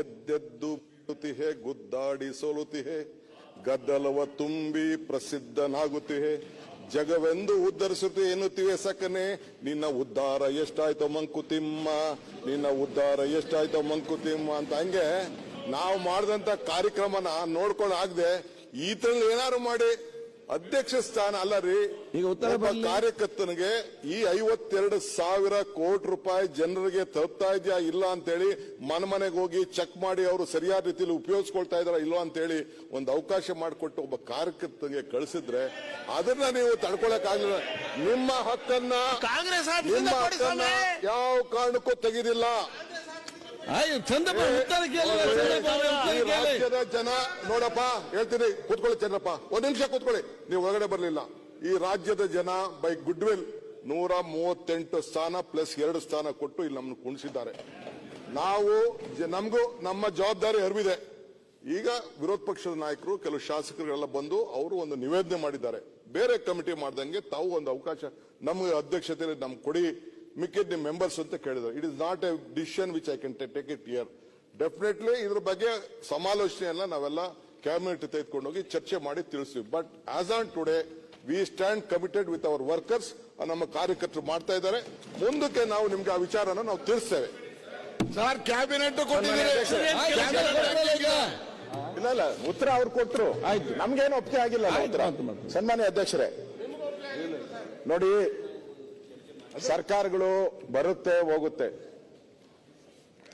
ಎದ್ದೆದ್ದು ಬೀಳುತ್ತಿಹೆ, ಗುದ್ದಾಡಿ ಸೋಲುತ್ತಿಹೆ, ಗದ್ದಲವ ತುಂಬಿ ಪ್ರಸಿದ್ಧನಾಗುತ್ತಿಹೆ. ಜಗವೆಂದು ಉದ್ಧರಿಸುತ್ತೆ ಎನ್ನುತ್ತಿವೆ ಸಕನೆ, ನಿನ್ನ ಉದ್ಧಾರ ಎಷ್ಟಾಯ್ತೋ ಮಂಕುತಿಮ್ಮ ನಿನ್ನ ಉದ್ಧಾರ ಎಷ್ಟಾಯ್ತೋ ಮಂಕುತಿಮ್ಮ ಅಂತ ಹಂಗೆ ನಾವು ಮಾಡಿದಂತ ಕಾರ್ಯಕ್ರಮನ ನೋಡ್ಕೊಂಡು ಆಗದೆ ಈತರಲ್ಲಿ ಏನಾರು ಮಾಡಿ ಅಧ್ಯಕ್ಷ ಸ್ಥಾನ ಅಲ್ಲ ರೀ. ಈಗ ಉತ್ತರ ಕಾರ್ಯಕರ್ತನಿಗೆ ಈ ಐವತ್ತೆರಡು ಸಾವಿರ ಕೋಟಿ ರೂಪಾಯಿ ಜನರಿಗೆ ತಲುಪ್ತಾ ಇದೆಯಾ ಇಲ್ಲ ಅಂತೇಳಿ ಮನ ಮನೆಗೆ ಹೋಗಿ ಚೆಕ್ ಮಾಡಿ ಅವರು ಸರಿಯಾದ ರೀತಿಯಲ್ಲಿ ಉಪಯೋಗಿಸ್ಕೊಳ್ತಾ ಇದಾರ ಇಲ್ಲೋ ಅಂತೇಳಿ ಒಂದು ಅವಕಾಶ ಮಾಡಿಕೊಟ್ಟು ಒಬ್ಬ ಕಾರ್ಯಕರ್ತನಿಗೆ ಕಳಿಸಿದ್ರೆ ಅದನ್ನ ನೀವು ತಡ್ಕೊಳಕ್ ಆಗ್ಲಿಲ್ಲ. ನಿಮ್ಮ ಹಕ್ಕನ್ನ ಕಾಂಗ್ರೆಸ್ ನಿಮ್ಮ ಕೊಡಿ ಹಕ್ಕನ್ನ ಯಾವ ಕಾರಣಕ್ಕೂ ತೆಗೆದಿಲ್ಲ. ರಾಜ್ಯದ ಜನ ನೋಡಪ್ಪ ಹೇಳ್ತೀನಿ ಕೂತ್ಕೊಳ್ಳಿ ಚಂದ್ರಪ್ಪ. ಒಂದ್ ನಿಮಿಷ ಕೂತ್ಕೊಳ್ಳಿ. ನೀವು ಒಳಗಡೆ ಬರಲಿಲ್ಲ. ಈ ರಾಜ್ಯದ ಜನ ಬೈ ಗುಡ್ ವಿಲ್ ನೂರ ಮೂವತ್ತೆಂಟು ಸ್ಥಾನ ಪ್ಲಸ್ ಎರಡು ಸ್ಥಾನ ಕೊಟ್ಟು ಇಲ್ಲಿ ನಮ್ಮನ್ನು ಕುಣಿಸಿದ್ದಾರೆ. ನಾವು ನಮಗೂ ನಮ್ಮ ಜವಾಬ್ದಾರಿ ಅರಿವಿದೆ. ಈಗ ವಿರೋಧ ಪಕ್ಷದ ನಾಯಕರು ಕೆಲವು ಶಾಸಕರುಗಳೆಲ್ಲ ಬಂದು ಅವರು ಒಂದು ನಿವೇದನೆ ಮಾಡಿದ್ದಾರೆ. ಬೇರೆ ಕಮಿಟಿ ಮಾಡ್ದಂಗೆ ತಾವು ಒಂದು ಅವಕಾಶ ನಮ್ಗೆ ಅಧ್ಯಕ್ಷತೆಯಲ್ಲಿ ನಮ್ಗೆ ಕೊಡಿ ಮಿಕ್ಕಿದ ನಿಮ್ ಮೆಂಬರ್ಸ್ ಅಂತ ಕೇಳಿದ್ರು it is not a decision which I can take it here definitely ಇದ್ರ ಬಗ್ಗೆ ಸಮಾಲೋಚನೆಯನ್ನ ನಾವೆಲ್ಲ ಕ್ಯಾಬಿನೆಟ್ ತೆಗೆದುಕೊಂಡೋಗಿ ಚರ್ಚೆ ಮಾಡಿ ತಿಳಿಸ್ತೀವಿ. But as on today we stand committed with our workers ನಮ್ಮ ಕಾರ್ಯಕರ್ತರು ಮಾಡ್ತಾ ಇದ್ದಾರೆ. ಮುಂದಕ್ಕೆ ನಾವು ನಿಮ್ಗೆ ಆ ವಿಚಾರನ ನಾವು ತಿಳಿಸ್ತೇವೆ. Sir cabinet. ಇಲ್ಲ ಇಲ್ಲ ಉತ್ತರ ಅವ್ರು ಕೊಟ್ಟರು ಆಯ್ತು. ನಮ್ಗೇನು ಒಪ್ಪಿಗೆ ಆಗಿಲ್ಲ ಉತ್ತರ. ಸನ್ಮಾನ್ಯ ಅಧ್ಯಕ್ಷರೇ. ನೋಡಿ ಸರ್ಕಾರಗಳು ಬರುತ್ತೆ ಹೋಗುತ್ತೆ.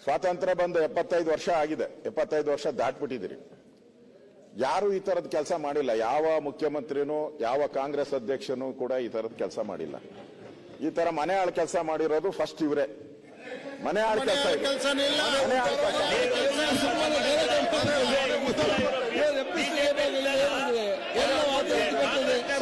ಸ್ವಾತಂತ್ರ್ಯ ಬಂದು ಎಪ್ಪತ್ತೈದು ವರ್ಷ ಆಗಿದೆ. ಎಪ್ಪತ್ತೈದು ವರ್ಷ ದಾಟ್ಬಿಟ್ಟಿದ್ದೀರಿ. ಯಾರು ಈ ತರದ ಕೆಲಸ ಮಾಡಿಲ್ಲ. ಯಾವ ಮುಖ್ಯಮಂತ್ರಿನೂ ಯಾವ ಕಾಂಗ್ರೆಸ್ ಅಧ್ಯಕ್ಷನು ಕೂಡ ಈ ತರದ ಕೆಲಸ ಮಾಡಿಲ್ಲ. ಈ ತರ ಮನೆ ಆಳ್ ಕೆಲಸ ಮಾಡಿರೋದು ಫಸ್ಟ್ ಇವರೇ. ಮನೆ ಆಳ್ ಕೆಲಸ ಕೆಲಸನೇ ಇಲ್ಲ ಮನೆ ಆಳ್ ಕೆಲಸ ಸುಮ್ಮನೆ ಬೇರೆ ಕಂಪನಿ ಇದೆ. ಏ, ಎಪ್ಪಿಸಿ ಏನಾಗಿಲ್ಲ, ಏನಿದೆ? ಎಲ್ಲ ವಾತಾವರಣ ಬರ್ತದೆ. ಸರ್ಕಾರ ದುಡ್ಡು ತಗೊಂಡೋಗಿ ಇವ್ರು ಪಾರ್ಟಿ ಕೊಟ್ರೆ ಮನೆ ಆಳ್ ಕೆಲ್ಸ ಇಲ್ವಾ? ಮನೆ ಮನೆ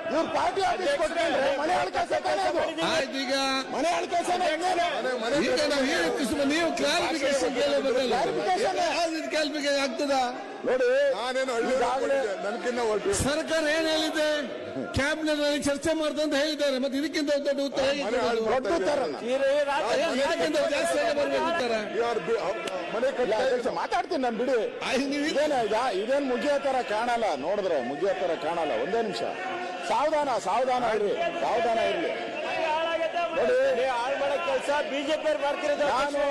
ಇವ್ರು ಪಾರ್ಟಿ ಆಫೀಸ್ ಕೊಟ್ಕೊಂಡ್ರೆ ಮನೆ ಆಳ್ ಕೆಲಸ ಆಯ್ತು ಈಗ. ಮನೆ ಈಗ ನಾವು ಈ ರೀತಿ ಸುಮ್ಮನೆ ನೀವು ಕ್ಲಾರಿಫಿಕೇಶನ್ ಕೇಳಬೇಕಲ್ಲ Clarification. ಯಾವ್ದು ಕ್ಲಾರಿಫಿಕೇಶನ್ ಆಗ್ತದಾ? ನೋಡಿ ನಾನೇನು ಹಳ್ಳಿ ಈಗಾಗಲೇ ನನಗಿನ್ನ ಹೊರಟು ಸರ್ಕಾರ ಏನ್ ಹೇಳಿದೆ? ಕ್ಯಾಬಿನೆಟ್ನಲ್ಲಿ ಚರ್ಚೆ ಮಾಡ್ದೆ ಅಂತ ಹೇಳಿದ್ದಾರೆ. ಮತ್ತೆ ಇದಕ್ಕಿಂತ ದೊಡ್ಡ ಉತ್ತರ ಮಾತಾಡ್ತೀನಿ ನಾನು ಬಿಡಿ. ಇದೇನ ಇದೇನ್ ಮುಗಿಯೋ ತರ ಕಾಣಲ್ಲ ನೋಡಿದ್ರೆ ಮುಗಿಯೋ ತರ ಕಾಣಲ್ಲ. ಒಂದೇ ನಿಮಿಷ. ಸಾವಧಾನ ಸಾವಧಾನ ಇರಲಿ ಸಾವಧಾನ ಇರಲಿ. ನೋಡಿ ಹಾಳು ಮಾಡೋ ಕೆಲಸ ಬಿಜೆಪಿ ಮಾಡ್ತಿರೋದು ನಾನು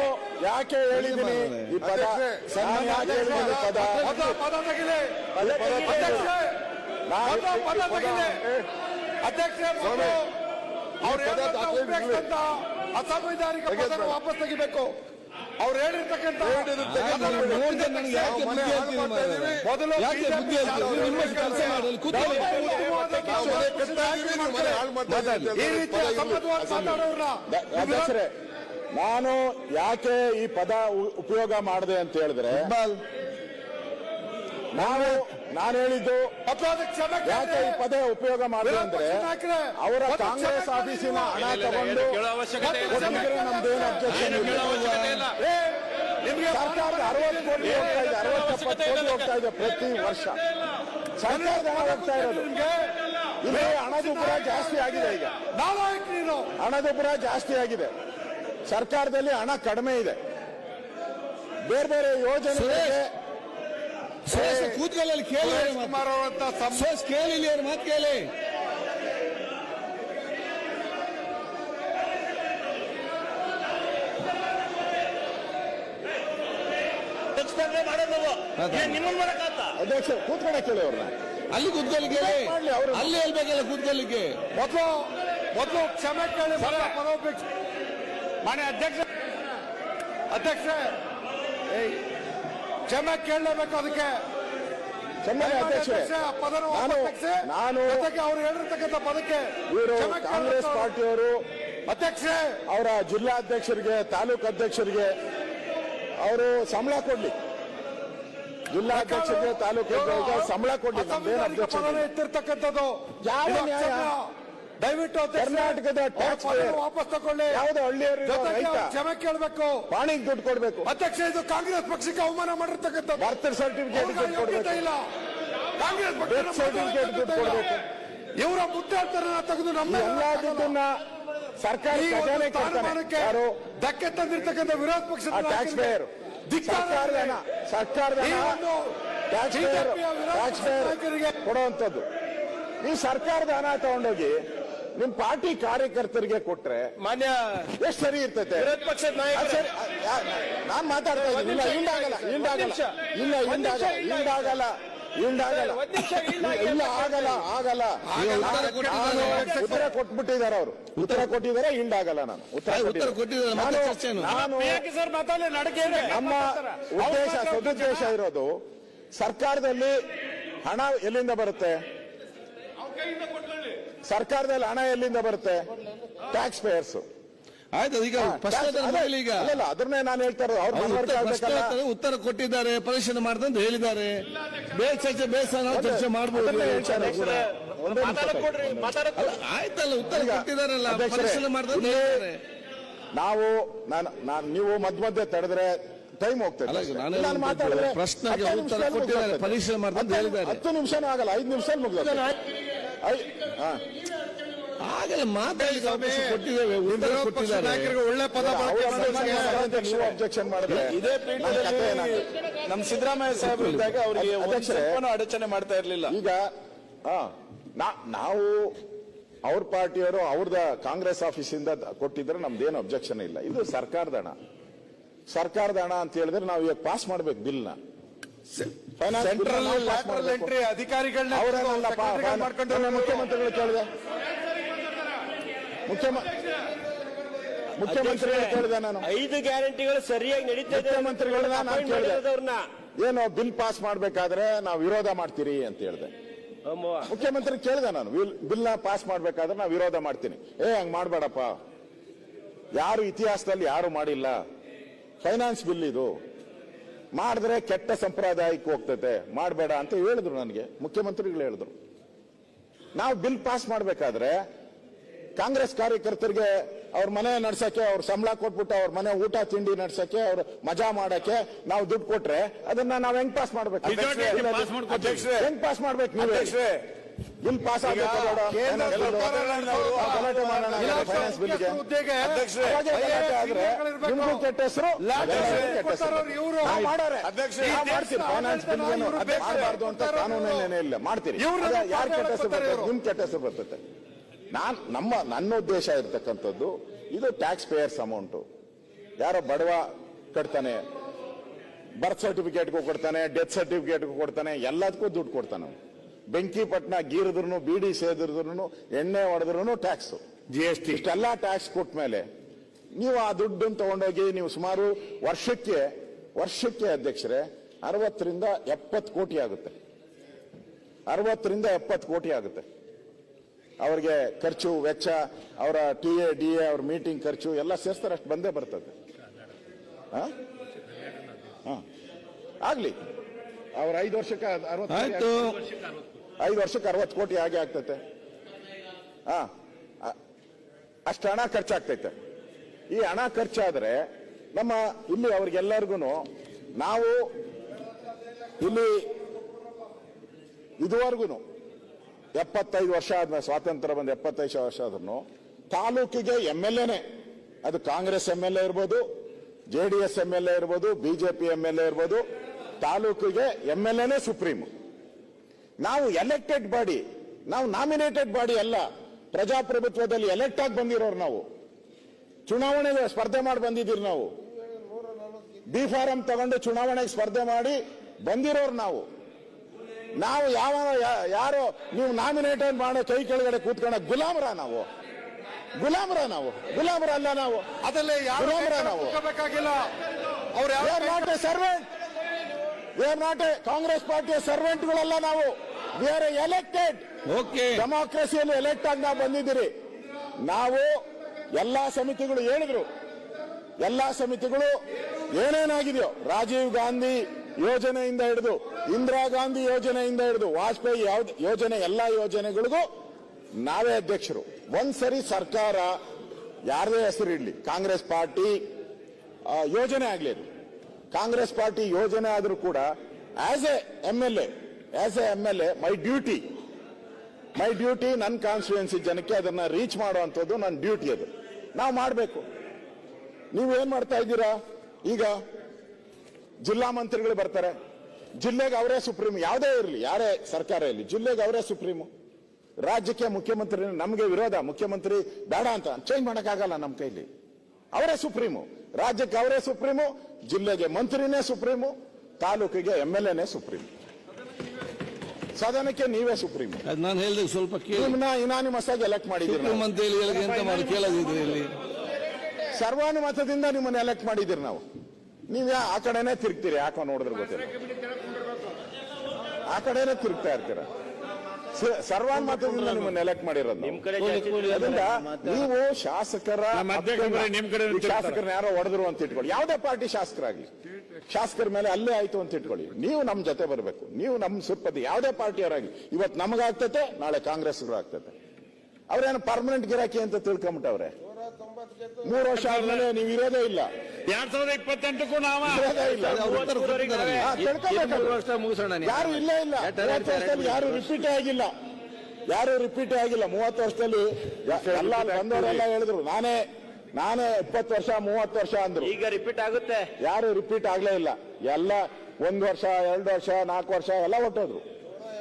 ಯಾಕೆ ಹೇಳಿದ್ದೀನಿ ಈ ಪದ? ಅಧ್ಯಕ್ಷೆ, ನಾನು ಯಾಕೆ ಹೇಳಿದ್ದೀನಿ ಪದ? ಅಧ್ಯಕ್ಷೆ ಅಸಂವಿಧಾನಿಕ. ವಾಪಸ್ ತೆಗಿಬೇಕು. ಅವ್ರು ಹೇಳಿರ್ತಕ್ಕಂಥ. ಮೊದಲು ನಾನು ಯಾಕೆ ಈ ಪದ ಉಪಯೋಗ ಮಾಡಿದೆ ಅಂತ ಹೇಳಿದ್ರೆ ನಾವು ನಾನು ಹೇಳಿದ್ದು ಯಾಕೆ ಈ ಪದೇ ಉಪಯೋಗ ಮಾಡಿದ್ರೆ ಅವರ ಕಾಂಗ್ರೆಸ್ ಆಫೀಸಿನ ಹಣ. ತಗೊಂಡು ನಮ್ದೇನು ಅಬ್ಜೆಕ್ಷನ್ ಇಲ್ಲ. ಏ, ನಿಮ್ಗೆ ಸರ್ಕಾರದ ಅರವತ್ತು ಕೋಟಿ ಹೋಗ್ತಾ ಇದೆ ಅರವತ್ತು ಎಪ್ಪತ್ತು ಕೋಟಿ ಹೋಗ್ತಾ ಇದೆ ಪ್ರತಿ ವರ್ಷ. ಸರ್ಕಾರದ ಹಣ ಹೋಗ್ತಾ ಇರೋದು. ನಿಮ್ಗೆ? ಇಲ್ಲಿ ಹಣದುಬ್ಬರ ಜಾಸ್ತಿ ಆಗಿದೆ ಈಗ. ಹಣದುಬ್ಬರ ಜಾಸ್ತಿ ಆಗಿದೆ. ಸರ್ಕಾರದಲ್ಲಿ ಹಣ ಕಡಿಮೆ ಇದೆ. ಬೇರೆ ಬೇರೆ ಯೋಜನೆಗಳಿಗೆ ಸುರೇಶ್ ಕೂತ್ಕೊಳ್ಳಿ ಕೇಳಿ ಸೋಸ್ ಕೇಳಿಲ್ಲ ಕುಮಾರ್ ಅವರಂತ ಅವ್ರ ಮಾತು ಕೇಳಿ. ಅಧ್ಯಕ್ಷ ಕೂತ್ಕೊಂಡೆ ಕೇಳಿ ಅವ್ರನ್ನ. ಅಲ್ಲಿ ಕೂತ್ಕೊಳ್ಳಿ ಕೇಳಿ. ಅವ್ರು. ಅಲ್ಲಿ ಹೇಳ್ಬೇಕಲ್ಲ ಕೂತ್ಕೊಳ್ಳಿಕ್ಕೆ. ಮೊದಲು ಮೊದಲು ಕ್ಷಮೆ ಕೇಳಿ ಮಾನ್ಯ ಅಧ್ಯಕ್ಷ ಅಧ್ಯಕ್ಷ ಏಯ್, ಕ್ಷಮೆ ಕೇಳಲೇಬೇಕು ಅದಕ್ಕೆ. ಸನ್ಮಾನ್ಯ ಅಧ್ಯಕ್ಷರೇ ಅಧ್ಯಕ್ಷ, ನಾನು ಅವ್ರು ಹೇಳಿರ್ತಕ್ಕಂಥ ಪದಕ್ಕೆ ಇವರು ಕಾಂಗ್ರೆಸ್. ಪಾರ್ಟಿಯವರು ಅಧ್ಯಕ್ಷರೇ ಅವರ ಜಿಲ್ಲಾಧ್ಯಕ್ಷರಿಗೆ ತಾಲೂಕು ಅಧ್ಯಕ್ಷರಿಗೆ ಅವರು ಸಂಬಳ ಕೊಡ್ಲಿ ಜಿಲ್ಲಾಧ್ಯಕ್ಷರಿಗೆ ತಾಲೂಕು ಅಧ್ಯಕ್ಷರಿಗೆ ಸಂಬಳ ಕೊಡ್ಲಿ ನಮ್ದೇನು ಅಧ್ಯಕ್ಷ ಪದನ ಎತ್ತಿರ್ತಕ್ಕಂಥದ್ದು ಯಾವ ನ್ಯಾಯ? ದಯವಿಟ್ಟು ಕರ್ನಾಟಕದ ಟ್ಯಾಕ್ಸ್. ವಾಪಸ್ ತಗೊಳ್ಳಿ ಯಾವ್ದು ಹಳ್ಳಿಯವರು ಕ್ಷಮೆ ಕೇಳಬೇಕು. ಪಾಣಿಗೆ ದುಡ್ಡು ಕೊಡಬೇಕು. ಅಧ್ಯಕ್ಷ ಇದು ಕಾಂಗ್ರೆಸ್ ಪಕ್ಷಕ್ಕೆ ಅವಮಾನ ಮಾಡಿರ್ತಕ್ಕಂಥ ಬರ್ತ್ ಸರ್ಟಿಫಿಕೇಟ್ ಇಲ್ಲ. ಕಾಂಗ್ರೆಸ್ ಪಕ್ಷ ಸರ್ಟಿಫಿಕೇಟ್ ದುಡ್ಡು ಕೊಡ್ಬೇಕು. ಇವರ ಮುದ್ದಾಡ್ತಾರನ್ನ ತೆಗೆದು ನಮ್ಮ ಎಲ್ಲದನ್ನ ಸರ್ಕಾರಿ ಈ ಸ್ಥಾನಮಾನಕ್ಕೆ ಯಾರು? ಧಕ್ಕೆ ತಂದಿರ್ತಕ್ಕಂಥ ವಿರೋಧ ಪಕ್ಷದ ಆ ಟ್ಯಾಕ್ಸ್ ಪೇಯರ್ ಸರ್ಕಾರದ ಹಣ. ಸರ್ಕಾರದ ಈ ಟ್ಯಾಕ್ಸ್ ಪೇಯರ್ ಕೊಡುವಂಥದ್ದು. ನೀವು ಸರ್ಕಾರದ ಹಣ ತಗೊಂಡೋಗಿ ನಿಮ್ ಪಾರ್ಟಿ ಕಾರ್ಯಕರ್ತರಿಗೆ ಕೊಟ್ರೆ ಮಾನ್ಯ ಎಷ್ಟು ಸರಿ ಇರ್ತೈತೆ? ವಿರೋಧ ಪಕ್ಷದ ನಾಯಕರು. ನಾನ್ ಮಾತಾಡ್ತಾ ಇದ್ದೀನಿ. ಇಲ್ಲ ಹಿಂಡಾಗಲ್ಲ ಹಿಂಡಾಗಲ್ಲ ಇಲ್ಲ ಹಿಂಡಾಗಲ್ಲ ಹಿಂಡಾಗಲ್ಲ ಹಿಂಡಾಗಲ್ಲ. ಇಲ್ಲ ಆಗಲ್ಲ ಆಗಲ್ಲ. ಉತ್ತರ ಕೊಟ್ಬಿಟ್ಟಿದ್ದಾರೆ ಅವರು. ಉತ್ತರ ಕೊಟ್ಟಿದ್ದಾರೆ ಹಿಂಡಾಗಲ್ಲ ನಾನು. ಉತ್ತರ ಕೊಟ್ಟಿದ್ದಾರೆ, ಮತ್ತೆ ನಾನು- ಚರ್ಚೆನು? ನಾನು ಯಾಕೆ ಸರ್ ಮಾತಾಡಲಿ ನಡಕೆ ನಮ್ಮ ಉದ್ದೇಶ ಸದುದ್ದೇಶ ಇರೋದು ಸರ್ಕಾರದಲ್ಲಿ ಹಣ ಎಲ್ಲಿಂದ ಬರುತ್ತೆ? ಸರ್ಕಾರದಲ್ಲಿ ಹಣ ಎಲ್ಲಿಂದ ಬರುತ್ತೆ? ಟ್ಯಾಕ್ಸ್ ಪೇಯರ್ಸ್ ಆಯ್ತು ಈಗ ಅಲ್ಲ ಅದನ್ನೇ ನಾನು ಹೇಳ್ತಾ ಇರೋದು. ಅವ್ರ ಉತ್ತರ- ಆಗ್ಬೇಕಲ್ಲ? ಪ್ರಶ್ನೋತ್ತರ ಉತ್ತರ ಕೊಟ್ಟಿದ್ದಾರೆ ಪರಿಶೀಲನೆ ಮಾಡಿದೆ ಅಂತ ಹೇಳಿದ್ದಾರೆ. ಬೇರೆ ಚರ್ಚೆ ಬೇಸ ಚರ್ಚೆ ಮಾಡಬಹುದು. ಆಯ್ತಲ್ಲ ಉತ್ತರ ಕೊಟ್ಟಿದಾರಲ್ಲ ಪರಿಶೀಲನೆ ಮಾಡಿದೆ ಅಂತ ಇಲ್ಲಿ ಹೇಳಿದ್ದಾರೆ ನಾವು ನಾನು ನಾನು ನೀವು ಮಧ್ಯ ಮಧ್ಯೆ ತಡೆದ್ರೆ ಟೈಮ್ ಹೋಗ್ತದೆ. ನಾನು ಮಾತಾಡಿದ್ರೆ ಪ್ರಶ್ನೆಗೆ ಉತ್ತರ ಕೊಟ್ಟಿದ್ದಾರೆ. ಪರಿಶೀಲನೆ ಹೇಳಿದ್ದಾರೆ. ಹತ್ತು ನಿಮಿಷನೂ ಆಗಲ್ಲ ಐದು ನಿಮಿಷ ಮುಗ್ದ ಆಗಲ್ಲ ಮಾತಾಡಲಿಕ್ಕೆ ಅವಕಾಶ ಕೊಟ್ಟಿದ್ದೇವೆ ಉತ್ತರ ಕೊಟ್ಟಿದ್ದಾರೆ. ಒಳ್ಳೆ ಪದ ನೀವು ಅಬ್ಜೆಕ್ಷನ್ ಮಾಡಿದ್ರೆ ಇದೇ? ಪೀಠದಲ್ಲಿ ನಮ್ಮ ಸಿದ್ದರಾಮಯ್ಯ ಸಾಹೇಬರು ಇದ್ದಾಗ ಅವರಿಗೆ ಅಡಚಣೆ ಮಾಡ್ತಾ ಇರಲಿಲ್ಲ. ಈಗ ನಾವು ಅವ್ರ ಪಾರ್ಟಿಯವರು ಅವ್ರದ ಕಾಂಗ್ರೆಸ್ ಆಫೀಸಿಂದ ಕೊಟ್ಟಿದ್ರೆ ನಮ್ದೇನು ಅಬ್ಜೆಕ್ಷನ್ ಇಲ್ಲ. ಇದು ಸರ್ಕಾರದ ಹಣ. ಸರ್ಕಾರದ ಹಣ ಅಂತ ಹೇಳಿದ್ರೆ ನಾವು ಈಗ ಪಾಸ್ ಮಾಡ್ಬೇಕು ಬಿಲ್ನ ಸೆಂಟ್ರಲ್ ಲ್ಯಾಟ್ರಲ್ ಎಂಟ್ರಿ ಅಧಿಕಾರಿಗಳನ್ನ ಅವರನ್ನಲ್ಲಪ್ಪ ಮಾಡ್ಕೊಂಡು ಮುಖ್ಯಮಂತ್ರಿಗಳು ಕೇಳಿದೆ. ಮುಖ್ಯಮಂತ್ರಿ ಮುಖ್ಯಮಂತ್ರಿಗಳು ಕೇಳಿದೆ ನಾನು. ಐದು ಗ್ಯಾರಂಟಿಗಳು ಸರಿಯಾಗಿ ನಡೀತಾ ಮುಖ್ಯಮಂತ್ರಿಗಳನ್ನ ನಾನು ಕೇಳಿದೆ. ಏನು ಬಿಲ್ ಪಾಸ್ ಮಾಡ್ಬೇಕಾದ್ರೆ ನಾವು ವಿರೋಧ ಮಾಡ್ತೀರಿ ಅಂತ ಹೇಳಿದೆ. ಮುಖ್ಯಮಂತ್ರಿ ಕೇಳಿದೆ ನಾನು ಬಿಲ್ನ ಪಾಸ್ ಮಾಡ್ಬೇಕಾದ್ರೆ ನಾವು ವಿರೋಧ ಮಾಡ್ತೀನಿ. ಏ ಹಂಗ್ ಮಾಡ್ಬೇಡಪ್ಪ. ಯಾರು ಇತಿಹಾಸದಲ್ಲಿ ಯಾರು ಮಾಡಿಲ್ಲ. ಫೈನಾನ್ಸ್ ಬಿಲ್ ಇದು. ಮಾಡಿದ್ರೆ ಕೆಟ್ಟ ಸಂಪ್ರದಾಯಕ್ಕೆ ಹೋಗ್ತೈತೆ ಮಾಡಬೇಡ ಅಂತ ಹೇಳಿದ್ರು ನನಗೆ. ಮುಖ್ಯಮಂತ್ರಿಗಳು ಹೇಳಿದ್ರು. ನಾವು ಬಿಲ್ ಪಾಸ್ ಮಾಡಬೇಕಾದ್ರೆ ಕಾಂಗ್ರೆಸ್ ಕಾರ್ಯಕರ್ತರಿಗೆ ಅವ್ರ ಮನೆ ನಡ್ಸಕ್ಕೆ ಅವ್ರ ಸಂಬಳ ಕೊಟ್ಬಿಟ್ಟು ಅವ್ರ ಮನೆ ಊಟ ತಿಂಡಿ ನಡ್ಸಕ್ಕೆ ಅವ್ರ ಮಜಾ ಮಾಡಕ್ಕೆ ನಾವು ದುಡ್ಡು ಕೊಟ್ರೆ ಅದನ್ನ ನಾವ್ ಹೆಂಗ್ ಪಾಸ್ ಮಾಡ್ಬೇಕು. ಹೆಂಗ್ ಪಾಸ್ ಮಾಡ್ಬೇಕು ನೀವು ಪಾಸ್ ಹುದ್ದೆಗೆ ನಿಮ್ಗೂ ಕೆಟ್ಟ ಹೆಸರು ಫೈನಾನ್ಸ್ ಬಿಲ್ ಮಾಡಬಾರ್ದು ಅಂತ ಕಾನೂನೇನೇ ಇಲ್ಲ. ಮಾಡ್ತೀರಿ. ಯಾರ್ ಕೆಟ್ಟ ಹೆಸರು ಬರ್ತದೆ? ನಿಮ್ ಕೆಟ್ಟ ಹೆಸರು ಬರ್ತದೆ. ನಾನ್ ನಮ್ಮ ನನ್ನ ಉದ್ದೇಶ ಇರ್ತಕ್ಕಂಥದ್ದು ಇದು ಟ್ಯಾಕ್ಸ್ ಪೇಯರ್ಸ್ ಅಮೌಂಟ್ ಯಾರೋ ಬಡವ ಕಟ್ತಾನೆ ಬರ್ತ್ ಸರ್ಟಿಫಿಕೇಟ್ಗೂ ಕೊಡ್ತಾನೆ ಡೆತ್ ಸರ್ಟಿಫಿಕೇಟ್ಗೂ ಕೊಡ್ತಾನೆ ಎಲ್ಲದಕ್ಕೂ ದುಡ್ಡು ಕೊಡ್ತಾನೆ. ಬೆಂಕಿ ಪಟ್ನ ಗೀರಿದ್ರು ಬೀಡಿ ಸೇದಿದ್ರು ಎಣ್ಣೆ ಹೊಡೆದ್ರು ಟ್ಯಾಕ್ಸ್. ಜಿ ಎಸ್ ಟಿ ಇಷ್ಟೆಲ್ಲ ಟ್ಯಾಕ್ಸ್ ಕೊಟ್ಟ ಮೇಲೆ ನೀವು ಆ ದುಡ್ಡನ್ನು ತಗೊಂಡೋಗಿ ನೀವು ಸುಮಾರು ವರ್ಷಕ್ಕೆ ವರ್ಷಕ್ಕೆ ಅಧ್ಯಕ್ಷರೇ ಅರವತ್ತರಿಂದ ಎಪ್ಪತ್ತು ಕೋಟಿ ಆಗುತ್ತೆ. ಅರವತ್ತರಿಂದ ಎಪ್ಪತ್ತು ಕೋಟಿ ಆಗುತ್ತೆ. ಅವ್ರಿಗೆ ಖರ್ಚು ವೆಚ್ಚ ಅವರ ಟಿ ಎ ಡಿ ಎ ಅವ್ರ ಮೀಟಿಂಗ್ ಖರ್ಚು ಎಲ್ಲ ಸೇರಿಸ್ತಾರೆ ಅಷ್ಟು ಬಂದೇ ಬರ್ತದೆ. ಆಗ್ಲಿ. ಅವ್ರ ಐದು ವರ್ಷಕ್ಕೆ ಅರವತ್ತು ಐದು ವರ್ಷಕ್ಕೆ ಅರವತ್ತು ಕೋಟಿ ಹಾಗೆ ಆಗ್ತೈತೆ. ಹಾ ಅಷ್ಟು ಹಣ ಖರ್ಚಾಗ್ತೈತೆ. ಈ ಹಣ ಖರ್ಚಾದ್ರೆ ನಮ್ಮ ಇಲ್ಲಿ ಅವ್ರಿಗೆಲ್ಲರಿಗೂ ನಾವು ಇಲ್ಲಿ ಇದುವರೆಗೂ ಎಪ್ಪತ್ತೈದು ವರ್ಷ ಆದ್ಮೇಲೆ ಸ್ವಾತಂತ್ರ್ಯ ಬಂದ ಎಪ್ಪತ್ತೈದು ವರ್ಷ ಆದ್ರೂ ತಾಲೂಕಿಗೆ ಎಂ ಎಲ್ ಎನೆ. ಅದು ಕಾಂಗ್ರೆಸ್ ಎಂ ಎಲ್ ಎ ಇರ್ಬೋದು, J D S M L A ಇರ್ಬೋದು ಬಿಜೆಪಿ ಎಂ ಎಲ್ ಎ ಇರ್ಬೋದು, ತಾಲೂಕಿಗೆ ಎಂ ಎಲ್ ಎನೇ ಸುಪ್ರೀಂ ನಾವು ಎಲೆಕ್ಟೆಡ್ ಬಾಡಿ ನಾವು ನಾಮಿನೇಟೆಡ್ ಬಾಡಿ ಅಲ್ಲ ಪ್ರಜಾಪ್ರಭುತ್ವದಲ್ಲಿ ಎಲೆಕ್ಟ್ ಆಗಿ ಬಂದಿರೋರು ನಾವು. ಚುನಾವಣೆಗೆ ಸ್ಪರ್ಧೆ ಮಾಡಿ ಬಂದಿದ್ದೀರಿ ನಾವು. ಬಿ ಫಾರಂ ತಗೊಂಡು ಚುನಾವಣೆಗೆ ಸ್ಪರ್ಧೆ ಮಾಡಿ ಬಂದಿರೋರು ನಾವು. ನಾವು ಯಾವ ಯಾರೋ ನೀವು ನಾಮಿನೇಟ್ ಮಾಡೋ ಕೈ ಕೆಳಗಡೆ ಕೂತ್ಕೊಂಡ ಗುಲಾಮರ ನಾವು. ಗುಲಾಮರ ನಾವು. ಗುಲಾಮರ ಅಲ್ಲ ನಾವು. ಅದಲ್ಲೇ ಗುಲಾಮರ ನಾವು. ಸರ್ವೆಂಟ್ ನಾಟ್ ಎ ಕಾಂಗ್ರೆಸ್ ಪಾರ್ಟಿಯ ಸರ್ವೆಂಟ್ಗಳಲ್ಲ ನಾವು. ವಿ ಆರ್ ಎಲೆಕ್ಟೆಡ್ ಓಕೆ ಡೆಮಾಕ್ರಸಿಯಲ್ಲಿ ಎಲೆಕ್ಟ್ ಆಗಿ ನಾವು ಬಂದಿದ್ದೀರಿ. ನಾವು ಎಲ್ಲಾ ಸಮಿತಿಗಳು ಹೇಳಿದ್ರು. ಎಲ್ಲಾ ಸಮಿತಿಗಳು ಏನೇನಾಗಿದೆಯೋ ರಾಜೀವ್ ಗಾಂಧಿ ಯೋಜನೆಯಿಂದ ಹಿಡಿದು ಇಂದಿರಾ ಗಾಂಧಿ ಯೋಜನೆಯಿಂದ ಹಿಡಿದು ವಾಜಪೇಯಿ ಯಾವ್ದು ಯೋಜನೆ ಎಲ್ಲಾ ಯೋಜನೆಗಳಿಗೂ ನಾವೇ ಅಧ್ಯಕ್ಷರು. ಒಂದ್ಸರಿ ಸರ್ಕಾರ ಯಾರದೇ ಹೆಸರು ಇಡ್ಲಿ ಕಾಂಗ್ರೆಸ್ ಪಾರ್ಟಿ ಯೋಜನೆ ಆಗ್ಲಿ ಕಾಂಗ್ರೆಸ್ ಪಾರ್ಟಿ ಯೋಜನೆ ಆದರೂ ಕೂಡ as a M L A as a M L A my duty my duty ನನ್ನ ಕಾನ್ಸ್ಟಿಟ್ಯೂನ್ಸಿ ಜನಕ್ಕೆ ಅದನ್ನ ರೀಚ್ ಮಾಡುವಂಥದ್ದು ನನ್ನ ಡ್ಯೂಟಿ ಅದು. ನಾವು ಮಾಡಬೇಕು. ನೀವೇನ್ ಮಾಡ್ತಾ ಇದ್ದೀರಾ? ಈಗ ಜಿಲ್ಲಾ ಮಂತ್ರಿಗಳು ಬರ್ತಾರೆ. ಜಿಲ್ಲೆಗೆ ಅವರೇ ಸುಪ್ರೀಂ, ಯಾವುದೇ ಇರಲಿ, ಯಾರೇ ಸರ್ಕಾರ ಇರಲಿ, ಜಿಲ್ಲೆಗೆ ಅವರೇ ಸುಪ್ರೀಮು ರಾಜ್ಯಕ್ಕೆ ಮುಖ್ಯಮಂತ್ರಿ, ನಮಗೆ ವಿರೋಧ, ಮುಖ್ಯಮಂತ್ರಿ ಬೇಡ ಅಂತ ಚೇಂಜ್ ಮಾಡೋಕ್ಕಾಗಲ್ಲ ನಮ್ಮ ಕೈಲಿ. ಅವರೇ ಸುಪ್ರೀಮು ರಾಜ್ಯಕ್ಕೆ ಅವರೇ ಸುಪ್ರೀಮು ಜಿಲ್ಲೆಗೆ ಮಂತ್ರಿನೇ ಸುಪ್ರೀಮು ತಾಲೂಕಿಗೆ ಎಂ ಎಲ್ ಎನೇ ಸುಪ್ರೀಂ. ಸದನಕ್ಕೆ ನೀವೇ ಸುಪ್ರೀಂ. ಅದು ನಾನು ಹೇಳಿದೆ ಸ್ವಲ್ಪ ಕೇಳಿ. ಇನಾನಿಮಸ್ ಆಗಿ ಎಲೆಕ್ಟ್ ಮಾಡಿದ್ದೀರಿ ಸುಪ್ರೀಂ ನಾವು. ಅಂತ ಹೇಳಿ ಹೇಳಿದ್ರೆ ಎಂತ ಮಾಡಿ ಕೇಳೋದಿದ್ರೆ ಇಲ್ಲಿ ಸರ್ವಾನುಮತದಿಂದ ನಿಮ್ಮನ್ನ ಎಲೆಕ್ಟ್ ಮಾಡಿದ್ದೀರಿ ನಾವು. ನೀವು ಯಾ- ಆ ಕಡೆನೆ ತಿರುಗ್ತೀರಿ ಯಾಕೋ ನೋಡಿದ್ರೆ ಗೊತ್ತಿಲ್ಲ. ಆ ಕಡೆನೆ ತಿರುಗ್ತಾ ಇರ್ತೀರ. ಸರ್ವಾನುಮತದಿಂದ ನಿಮ್ಮನ್ನ ಎಲೆಕ್ಟ್ ಮಾಡಿರೋದು. ನಿಮ್ ಕಡೆ ಜಾಸ್ತಿ ಅದರಿಂದ ನೀವು ಶಾಸಕರ ನಮ್ಮ ಶಾಸಕರನ್ನ ಯಾರೋ ಹೊಡೆದ್ರು ಅಂತ ಇಟ್ಕೊಳ್ಳಿ. ಯಾವುದೇ ಪಾರ್ಟಿ ಶಾಸಕರಾಗಿ ಶಾಸಕರ ಮೇಲೆ ಅಲ್ಲೇ ಆಯ್ತು ಅಂತ ಇಟ್ಕೊಳ್ಳಿ. ನೀವು ನಮ್ ಜೊತೆ ಬರಬೇಕು. ನೀವು ನಮ್ ಸುತ್ಪತಿ ಯಾವುದೇ ಪಾರ್ಟಿಯವರಾಗಿ ಇವತ್ತು ನಮಗಾಗ್ತತೆ ನಾಳೆ ಕಾಂಗ್ರೆಸ್ ಆಗ್ತತೆ. ಅವ್ರೇನು ಪರ್ಮನೆಂಟ್ ಗಿರಾಕಿ ಅಂತ ತಿಳ್ಕೊಂಬಿಟ್ಟವ್ರೆ? ಮೂರು ವರ್ಷ ಆದ್ಮೇಲೆ ನೀವು ಇರೋದೇ ಇಲ್ಲ. ಎರಡ್ ಸಾವಿರದ ಇಪ್ಪತ್ತೆಂಟಕ್ಕೂ ನಾವು. ಇರೋದೇ ಇಲ್ಲ. ಅವ್ರು ಹಾ, ತಿಳ್ಕೊಬೇಕಲ್ಲ. ವರ್ಷ ಮುಗಿಸೋಣ ನೀವು. ಯಾರು ಇಲ್ಲೇ ಇಲ್ಲ. ಮೂವತ್ತು ವರ್ಷದಲ್ಲಿ ಯಾರು ರಿಪೀಟೇ ಆಗಿಲ್ಲ. ಯಾರು ರಿಪೀಟೇ ಆಗಿಲ್ಲ. ಮೂವತ್ತು ವರ್ಷದಲ್ಲಿ ಯಾ- ಎಲ್ಲ ಬಂದವರೆಲ್ಲ ಹೇಳಿದ್ರು. ನಾನೇ ನಾನೇ ಇಪ್ಪತ್ತು ವರ್ಷ ಮೂವತ್ತು ವರ್ಷ ಅಂದ್ರು. ಈಗ ರಿಪೀಟ್ ಆಗುತ್ತೆ. ಯಾರು ರಿಪೀಟ್ ಆಗ್ಲೇ ಇಲ್ಲ. ಎಲ್ಲ ಒಂದ್ ವರ್ಷ ಎರಡು ವರ್ಷ ನಾಲ್ಕು ವರ್ಷ ಎಲ್ಲ ಹೊಟ್ಟೋದ್ರು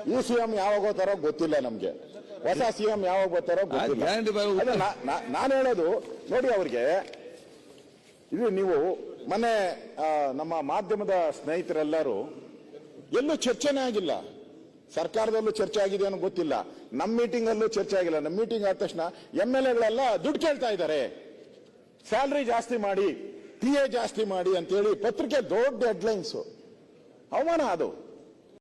ಈ ಸಿಎಂ ಯಾವಾಗ ಹೋಗ್ತಾರೋ ಗೊತ್ತಿಲ್ಲ ನಮ್ಗೆ. ಹೊಸ ಸಿಎಂ ಯಾವಾಗ ಬರ್ತಾರೋ ನಾನು ಹೇಳೋದು ನೋಡಿ ಅವ್ರಿಗೆ ಇದು ನೀವು ಮೊನ್ನೆ ನಮ್ಮ ಮಾಧ್ಯಮದ ಸ್ನೇಹಿತರೆಲ್ಲರೂ ಎಲ್ಲೂ ಚರ್ಚೆನೇ ಆಗಿಲ್ಲ. ಸರ್ಕಾರದಲ್ಲೂ ಚರ್ಚೆ ಆಗಿದೆ ಅನ್ನೋ ಗೊತ್ತಿಲ್ಲ. ನಮ್ಮ ಮೀಟಿಂಗ್ ಅಲ್ಲೂ ಚರ್ಚೆ ಆಗಿಲ್ಲ. ನಮ್ಮ ಮೀಟಿಂಗ್ ಆದ ತಕ್ಷಣ ಎಂ ಎಲ್ ಎಗಳೆಲ್ಲ ದುಡ್ಡು ಕೇಳ್ತಾ ಇದ್ದಾರೆ. ಸ್ಯಾಲ್ರಿ ಜಾಸ್ತಿ ಮಾಡಿ ಟಿ ಎ ಜಾಸ್ತಿ ಮಾಡಿ ಅಂತೇಳಿ ಪತ್ರಿಕೆ ದೊಡ್ಡ ಹೆಡ್ಲೈನ್ಸ್ ಅವಮಾನ ಅದು.